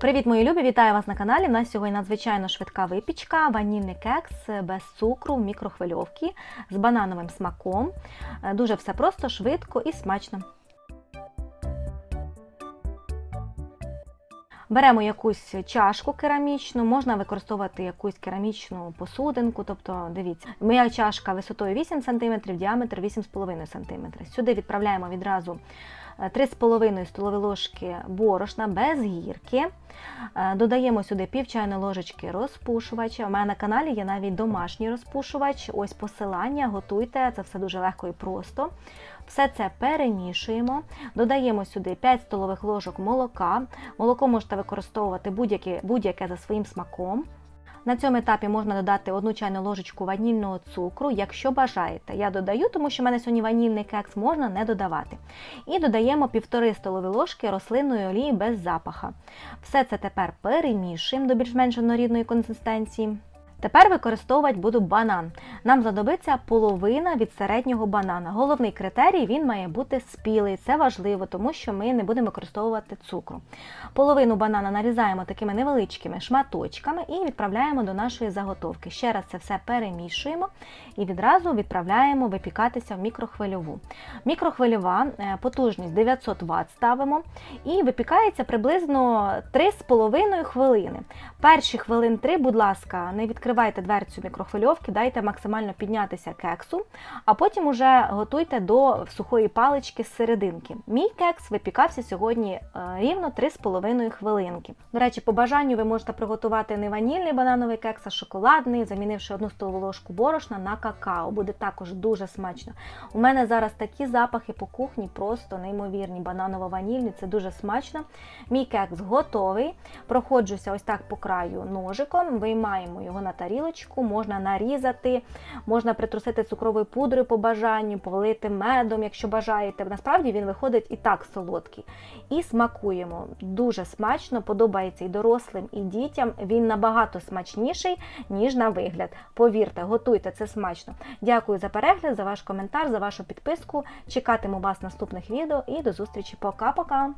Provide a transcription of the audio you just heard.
Привіт, мої любі! Вітаю вас на каналі. У нас сьогодні надзвичайно швидка випічка, ванільний кекс без цукру в мікрохвильовці з банановим смаком. Е, Дуже все просто, швидко і смачно. Беремо якусь чашку керамічну, можна використовувати якусь керамічну посудинку. Тобто, дивіться, моя чашка висотою 8 см, діаметр 8,5 см. Сюди відправляємо відразу 3,5 столові ложки борошна без гірки. Е, Додаємо сюди пів чайної ложечки розпушувача. У мене на каналі є навіть домашній розпушувач. Ось посилання, готуйте, це все дуже легко і просто. Все це перемішуємо, додаємо сюди 5 столових ложок молока. Молоко можете використовувати будь-яке, будь-яке за своїм смаком. На цьому етапі можна додати одну чайну ложечку ванільного цукру, якщо бажаєте. Я додаю, тому що в мене сьогодні ванільний кекс можна не додавати. І додаємо півтори столові ложки рослинної олії без запаха. Все це тепер перемішуємо до більш-менш однорідної консистенції. Тепер використовувати буду банан. Нам знадобиться половина від середнього банана. Головний критерій він має бути спілий. Це важливо, тому що ми не будемо використовувати цукру. Половину банана нарізаємо такими невеличкими шматочками і відправляємо до нашої заготовки. Ще раз це все перемішуємо і відразу відправляємо випікатися в мікрохвильову. Мікрохвильова е, потужність 900 Вт ставимо і випікається приблизно 3,5 хвилини. Перші хвилин 3, будь ласка, не відкривайте дверцю мікрохвильовки, дайте максимально піднятися кексу, а потім уже готуйте до сухої палички з серединки. Мій кекс випікався сьогодні е, рівно 3,5 хвилинки. До речі, по бажанню ви можете приготувати не ванільний банановий кекс, а шоколадний, замінивши одну столову ложку борошна на какао. Буде також дуже смачно. У мене зараз такі запахи по кухні, просто неймовірні. Бананово-ванільні, це дуже смачно. Мій кекс готовий. Проходжуся ось так по краю ножиком, виймаємо його на тарілочку, можна нарізати, можна притрусити цукровою пудрою по бажанню, повалити медом, якщо бажаєте. Насправді він виходить і так солодкий. І смакуємо. Дуже смачно, подобається і дорослим, і дітям. Він набагато смачніший, ніж на вигляд. Повірте, готуйте це смачно. Дякую за перегляд, за ваш коментар, за вашу підписку. Чекатиму вас наступних відео і до зустрічі. Пока-пока!